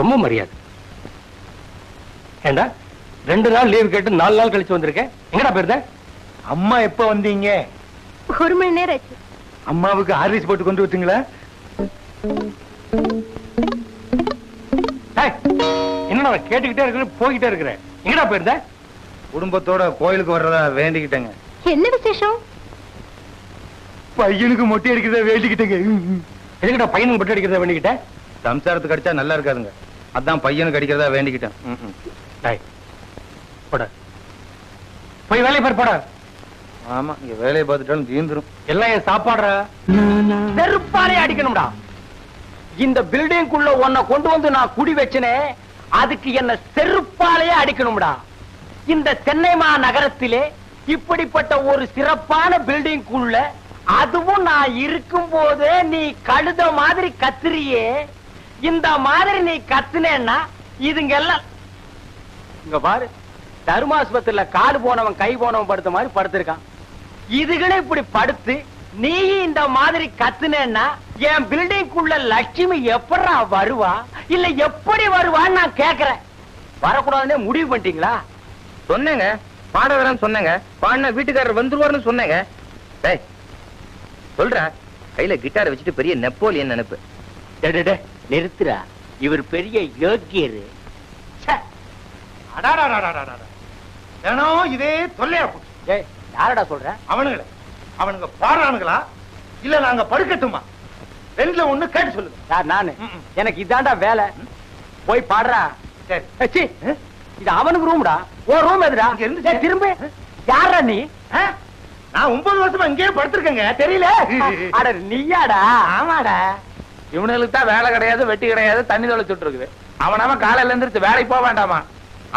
ரொம்ப மரியாதை. ஏண்டா ரெண்டு நாள் லீவ் கேட்டு நாலு நாள் கழிச்சு வந்திருக்கேன் எங்கடா போயிருந்த? அம்மா எப்ப வந்தீங்க? ஒரு மணி நேரம் ஆச்சு. அம்மாவுக்கு ஆர்லிஸ் போட்டு கொண்டு விட்டீங்களா என்னடா கேட்டுக்கிட்டே இருக்கிறேன் போய்கிட்டே இருக்கிறேன் எங்கடா போயிருந்த? குடும்பத்தோட கோயிலுக்கு வர்றதா வேண்டிக்கிட்டேங்க. என்ன விசேஷம்? பையனுக்கு மொட்டை அடிக்கிறதா வேண்டிக்கிட்டேங்க. எதுக்கிட்ட பையனுக்கு பட்டு அடிக்கிறத பண்ணிக்கிட்டேன் சம்சாரத்துக்கு அடிச்சா நல்லா இருக்காதுங்க. அதான் பையனுக்கு அடிக்கிறதா வேண்டிக்கிட்டேன். போடா. போய் வேலையை பாரு போடா. ஆமா இங்க வேலையை பார்த்துட்டாலும் தீந்துரும். எல்லாம் என் சாப்பாடுறா? செருப்பாலே அடிக்கணும்டா. இந்த பில்டிங்குள்ள உன்னை கொண்டு வந்து நான் குடி வச்சனே அதுக்கு என்ன செருப்பாலேயே அடிக்கணும்டா. இந்த சென்னை மாநகரத்திலே இப்படிப்பட்ட ஒரு சிறப்பான பில்டிங்குள்ள அதுவும் நான் இருக்கும் போதே நீ கழுத மாதிரி கத்துறியே இந்த மாதிரி நீ கத்துனேன்னா இதுங்க எல்லாம் இங்க பாரு தர்மாஸ்பத்திரியில கால் போனவன் கை போனவன் படுத்த மாதிரி படுத்திருக்கான். இதுகளே இப்படி படுத்து நீ இந்த மாதிரி கத்துனேன்னா என் பில்டிங்குள்ள லட்சுமி எப்படா வருவா? இல்ல எப்படி வருவான்னு நான் கேக்குறேன். வரக்கூடாதுன்னே முடிவு பண்ணிட்டீங்களா? சொன்னேங்க. பாட வரேன்னு சொன்னேங்க. பாடின வீட்டுக்காரர் வந்துருவாருன்னு சொன்னேங்க. டேய் சொல்றேன் கையில கிட்டாரை வச்சுட்டு பெரிய நெப்போலியன் நினைப்பு. டே, டே, நிறுத்துறா. இவர் பெரிய யோக்கியரு. தினம் இதே தொல்லையா போச்சு. யாரடா சொல்ற? அவனுங்களே. அவனுங்க பாடுறானுங்களா? இல்ல நாங்க படுக்கட்டுமா? ரெண்டுல ஒண்ணு கேட்டு சொல்லுங்க. யார் நானு. எனக்கு இதான்டா வேலை. போய் பாடுறா. சரி. இது அவனுக்கு ரூம்டா. ஓ ரூம் எதுடா? இருந்து திரும்ப. யாரா நீ? நான் ஒன்பது வருஷமா இங்கேயே படுத்திருக்கேங்க. தெரியல. அட நீயாடா. ஆமாடா. இவனுக்கு தான் வேலை கிடையாது வெட்டி கிடையாது தண்ணி தொலைச்சுட்டு இருக்குது. அவனாம காலையில எந்திரிச்சு வேலைக்கு போக வேண்டாமா?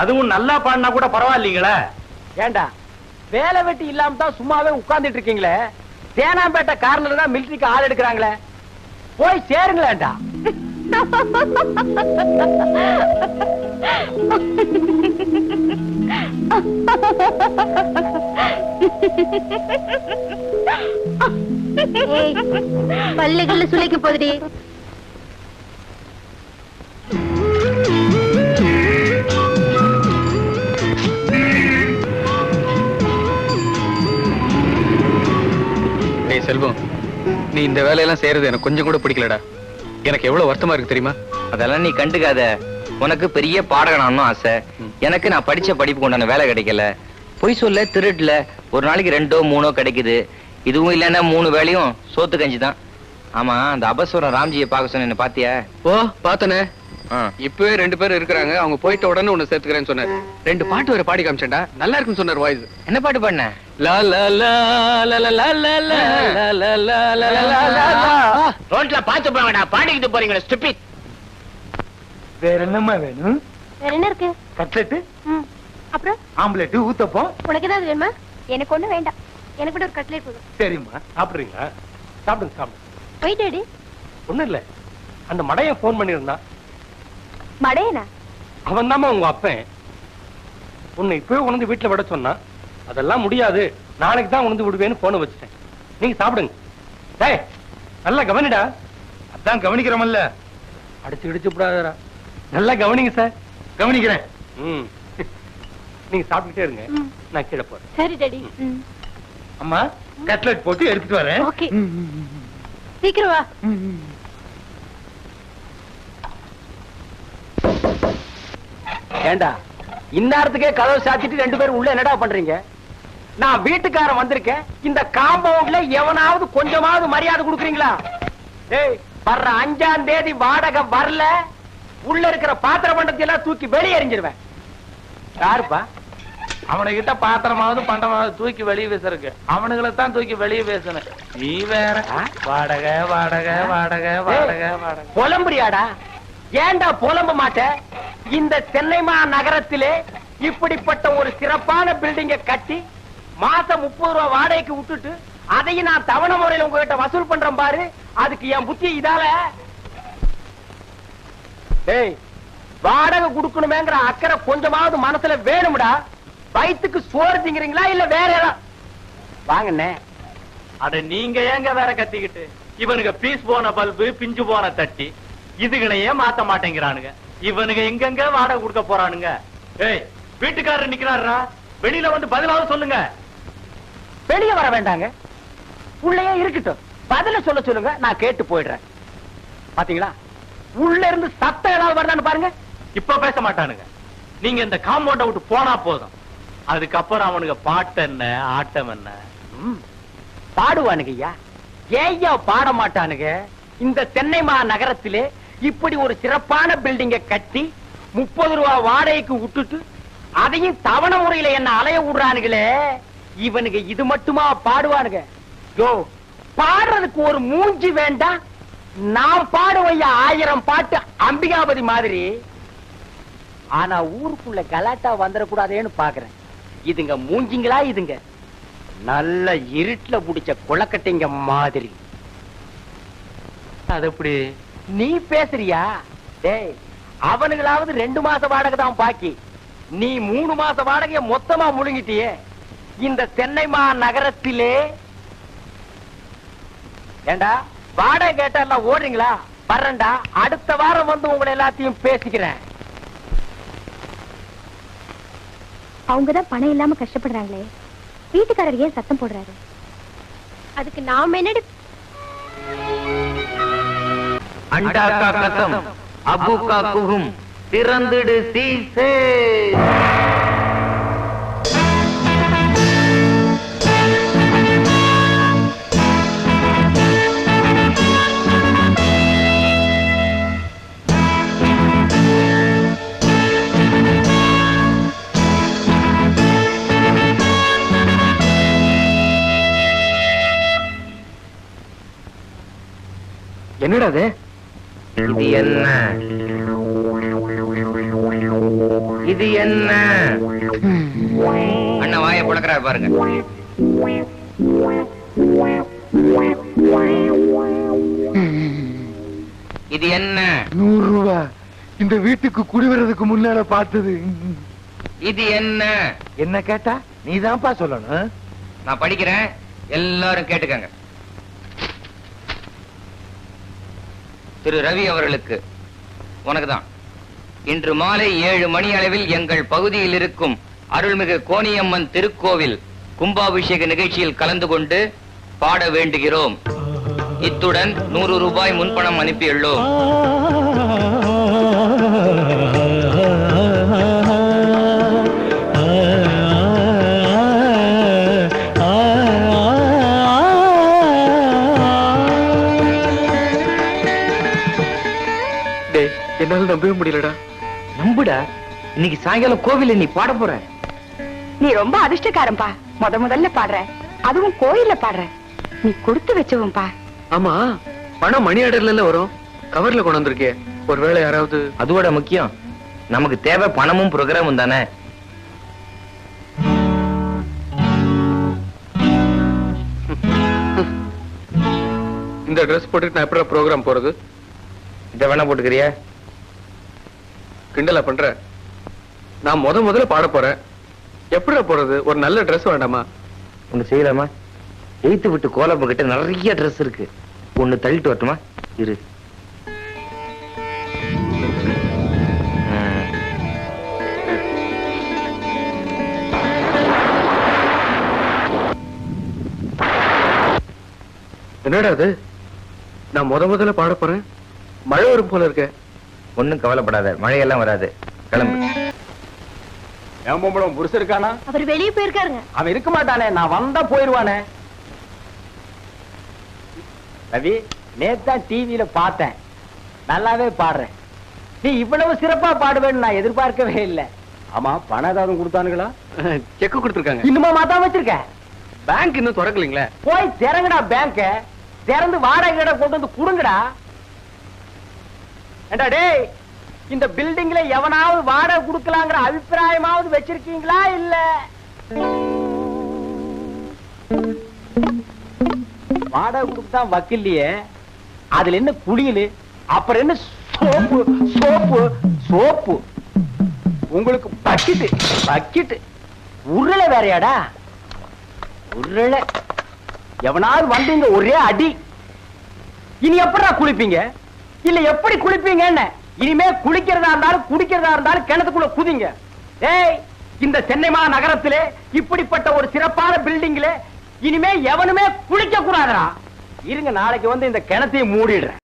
அதுவும் நல்லா பாடினா கூட பரவாயில்லைங்களே. ஏண்டா வேலை வெட்டி இல்லாம தான் சும்மாவே உட்கார்ந்துட்டு இருக்கீங்களே? தேனாம்பேட்டை கார்னர்ல தான் மிலிட்டரிக்கு ஆள் எடுக்கிறாங்களே? போய் சேருங்களேன்டா. ஏய், பல்லு கில்லு சுளைக்க போகுதுடி இந்த வேலையெல்லாம் செய்யறது எனக்கு கொஞ்சம் கூட பிடிக்கலடா. எனக்கு எவ்வளவு வருத்தமா இருக்கு தெரியுமா? அதெல்லாம் நீ கண்டுக்காத. உனக்கு பெரிய பாடகனானும் ஆசை. எனக்கு நான் படிச்ச படிப்பு கொண்டான வேலை கிடைக்கல. பொய் சொல்ல திருடல ஒரு நாளைக்கு ரெண்டோ மூணோ கிடைக்குது. இதுவும் இல்லைன்னா மூணு வேலையும் சோத்து கஞ்சி தான் ஆமா அந்த அபஸ்வரம் ராம்ஜியை பார்க்க சொன்ன பாத்தியா? ஓ பார்த்தனே. இப்பவே ரெண்டு பேர் இருக்கிறாங்க அவங்க போயிட்ட உடனே உன்னை சேர்த்துக்கிறேன்னு சொன்னாரு ரெண்டு பாட்டு வேற பாடி காமிச்சண்டா நல்லா இருக்குன்னு சொன்னார் வாய்ஸ் என்ன பாட்டு பண்ண பாத்து போங்கடா பாடிக்கிட்டு போறீங்களா வேற என்னம்மா வேணும் என்ன இருக்கு கட்லெட் அப்புறம் ஆம்லெட் ஊத்தப்பம் உனக்கு ஏதாவது வேணுமா எனக்கு ஒண்ணு வேண்டாம் எனக்கு ஒரு கட்லெட் சரிம்மா சாப்பிடுறீங்களா சாப்பிடுங்க சாப்பிடுங்க போயிட்டு ஒண்ணும் இல்ல அந்த மடையன் போன் பண்ணிருந்தான் மடையனா? அவன் தாமா உங்க அப்பன். உன்னை இப்பவே உணர்ந்து வீட்டுல விட சொன்னான் அதெல்லாம் முடியாது. நாளைக்கு தான் உணர்ந்து விடுவேன்னு போன வச்சுட்டேன். நீங்க சாப்பிடுங்க. டேய் நல்லா கவனிடா. அதான் கவனிக்கிறோமல்ல. அடிச்சு இடிச்சு விடாதடா. நல்லா கவனிங்க சார். கவனிக்கிறேன். ம். நீங்க சாப்பிட்டுட்டே இருங்க. நான் கீழே போறேன். சரி டாடி. அம்மா கட்லெட் போட்டு எடுத்துட்டு வரேன். ஓகே. சீக்கிரம் வா. ஏண்டா? இந்நேரத்துக்கே கதவு சாத்திட்டு ரெண்டு பேரும் உள்ள என்னடா பண்றீங்க? நான் வீட்டுக்காரன் வந்திருக்கேன். இந்த காம்பவுண்ட்ல எவனாவது கொஞ்சமாவது மரியாதை கொடுக்குறீங்களா? ஏய் வர்ற அஞ்சாம் தேதி வாடகை வரல. உள்ள இருக்கிற பாத்திர பண்டத்தை எல்லாம் தூக்கி வெளியே எறிஞ்சிருவேன். யாருப்பா? அவனை கிட்ட பாத்திரமாவது பண்டமாவது தூக்கி வெளியே வீசறக்கு அவனுங்களை தான் தூக்கி வெளியே பேசணும் நீ வேற. வாடகை வாடகை வாடகை வாடகை வாடகை. புலம்புறியாடா? ஏன்டா புலம்ப மாட்ட? இந்த சென்னை நகரத்திலே இப்படிப்பட்ட ஒரு சிறப்பான பில்டிங்க கட்டி மாசம் முப்பது ரூபாய் வாடகைக்கு விட்டுட்டு அதையும் நான் தவணை முறையில் உங்ககிட்ட வசூல் பண்றேன் பாரு. அதுக்கு என் புத்தி இதால. டேய் வாடகை கொடுக்கணுமேங்கிற அக்கறை கொஞ்சமாவது மனசுல வேணும்டா. வயித்துக்கு சோறு திங்கிறீங்களா இல்ல வேற ஏதாவது வாங்கண்ணே அட நீங்க ஏங்க வேற கத்திக்கிட்டு? இவனுங்க பீஸ் போன பல்பு பிஞ்சு போன தட்டி. இதுகளையே மாத்த மாட்டேங்கிறானுங்க. இவனுங்க எங்கெங்க வாடகை கொடுக்க போறானுங்க? ஏய் வீட்டுக்காரர் நிக்கிறாரா வெளியில வந்து பதிலாவது சொல்லுங்க. வெளிய வர வேண்டாங்க. உள்ளே இருக்கட்டும். பதில சொல்ல சொல்லுங்க நான் கேட்டு போயிடுறேன். பாத்தீங்களா? உள்ள இருந்து சத்தம் ஏதாவது வருதான்னு பாருங்க. இப்ப பேச மாட்டானுங்க. நீங்க இந்த காம்பவுண்ட விட்டு போனா போதும். அதுக்கப்புறம் அவனுங்க பாட்டு என்ன ஆட்டம் என்ன? பாடுவானுங்க ஐயா. ஏய்யா பாட மாட்டானுங்க. இந்த தென்னை மா நகரத்திலே இப்படி ஒரு சிறப்பான பில்டிங்க கட்டி முப்பது ரூபா வாடகைக்கு விட்டுட்டு அதையும் தவணை முறையில என்ன அலைய விடுறானுங்களே இவனுங்க இது மட்டுமா பாடுவானுங்க? யோ பாடுறதுக்கு ஒரு மூஞ்சி வேண்டாம் நான் பாடுவையா ஆயிரம் பாட்டு அம்பிகாபதி மாதிரி? ஆனா ஊருக்குள்ள கலாட்டா வந்துடக்கூடாதேன்னு பாக்குறேன். இதுங்க மூஞ்சிங்களா இதுங்க? நல்ல இருட்டுல புடிச்ச குளக்கட்டைங்க மாதிரி. அது எப்படி? நீ பேசுறியா? டேய் அவனுங்களாவது ரெண்டு மாச வாடகை தான் பாக்கி. நீ மூணு மாச வாடகைய மொத்தமா முழுங்கிட்டியே. இந்த சென்னை மா நகரத்திலே ஏண்டா வாடகை கேட்டா எல்லாம் ஓடுறீங்களா? வர்றேன்டா அடுத்த வாரம் வந்து உங்களை எல்லாத்தையும் பேசிக்கிறேன். அவங்கதான் பணம் இல்லாம கஷ்டப்படுறாங்களே. வீட்டுக்காரர் ஏன் சத்தம் போடுறாரு? அதுக்கு நாம என்னடி அண்டா கா கசம் அபு திறந்துடு சீசே. என்னடா அது இது என்ன? இது என்ன? அண்ணா வாயை புழக்கிறாரு பாருங்க. இது என்ன? நூறு ரூபா இந்த வீட்டுக்கு குடி வர்றதுக்கு முன்னால பார்த்தது. இது என்ன? என்ன கேட்டா? நீதான்ப்பா சொல்லணும். நான் படிக்கிறேன். எல்லாரும் கேட்டுக்கங்க. திரு ரவி அவர்களுக்கு. உனக்குதான் இன்று மாலை ஏழு மணி அளவில் எங்கள் பகுதியில் இருக்கும் அருள்மிகு கோணியம்மன் திருக்கோவில் கும்பாபிஷேக நிகழ்ச்சியில் கலந்து கொண்டு பாட வேண்டுகிறோம். இத்துடன் நூறு ரூபாய் முன்பணம் அனுப்பியுள்ளோம். முடியலடா. நம்புடா. இன்னைக்கு சாயங்காலம் கோவில்ல நீ பாட போற. நீ ரொம்ப அதிர்ஷ்டக்காரன்பா முத முதல்ல பாடுற. அதுவும் கோயில்ல பாடுற. நீ கொடுத்து வச்சவன்பா ஆமா பணம் மணி ஆர்டர்ல வரும். கவர்ல கொண்டு வந்திருக்கே. ஒருவேளை யாராவது அதோட முக்கியம். நமக்கு தேவை பணமும் ப்ரோக்ராமும் தானே. இந்த ட்ரெஸ் போட்டுட்டு நான் எப்படி ப்ரோக்ராம் போறது? இதை வேணா போட்டுக்கிறியா? கிண்டலா பண்ற? நான் முத முதல்ல பாட போறேன். எப்படிடா போறது? ஒரு நல்ல Dress வேண்டாமா? ஒண்ணு செய்யலாமா? எய்த்து விட்டு கோலப்ப கிட்ட நிறைய ட்ரெஸ் இருக்கு. ஒண்ணு தள்ளிட்டு வரட்டுமா? இரு. என்னடா அது நான் முத முதல்ல பாட போறேன். மழை வரும் போல இருக்க. ஒண்ணும் கவலைப்படாத மழையெல்லாம் வராது. கிளம்பு. என் பொம்பளம் புருஷ இருக்கானா? அவர் வெளியே போயிருக்காருங்க. அவன் இருக்க மாட்டானே நான் வந்தா போயிருவானே. ரவி நேத்தான் டிவியில பார்த்தேன். நல்லாவே பாடுறேன். நீ இவ்வளவு சிறப்பா பாடுவேன்னு நான் எதிர்பார்க்கவே இல்லை. ஆமா பணம் ஏதாவது கொடுத்தானுங்களா? செக் கொடுத்துருக்காங்க. இன்னுமா மாத்தா வச்சிருக்க? பேங்க் இன்னும் திறக்கலீங்களே. போய் திறங்கடா பேங்க. திறந்து வாடகை கடை கொண்டு வந்து குடுங்கடா. ஏண்டா டேய் இந்த பில்டிங்ல எவனாவது வாடகை கொடுக்கலாங்கிற அபிப்பிராயமாவது வச்சிருக்கீங்களா இல்ல? வாடகை கொடுத்தா வக்கில்லையே. அதுல என்ன குடியிலு அப்புறம் என்ன சோப்பு சோப்பு சோப்பு? உங்களுக்கு பக்கிட்டு பக்கிட்டு. உருளை வேறையாடா? உருளை. எவனாவது வந்தீங்க ஒரே அடி. இனி எப்படா குளிப்பீங்க? இல்ல எப்படி குளிப்பீங்கன்னு இனிமே குளிக்கிறதா இருந்தாலும் குடிக்கிறதா இருந்தாலும் கிணத்துக்குள்ள குதிங்க. ஏய் இந்த சென்னை மா நகரத்திலே இப்படிப்பட்ட ஒரு சிறப்பான பில்டிங்ல இனிமே எவனுமே குளிக்க கூடாதா இருங்க நாளைக்கு வந்து இந்த கிணத்தையும் மூடிடுறேன்.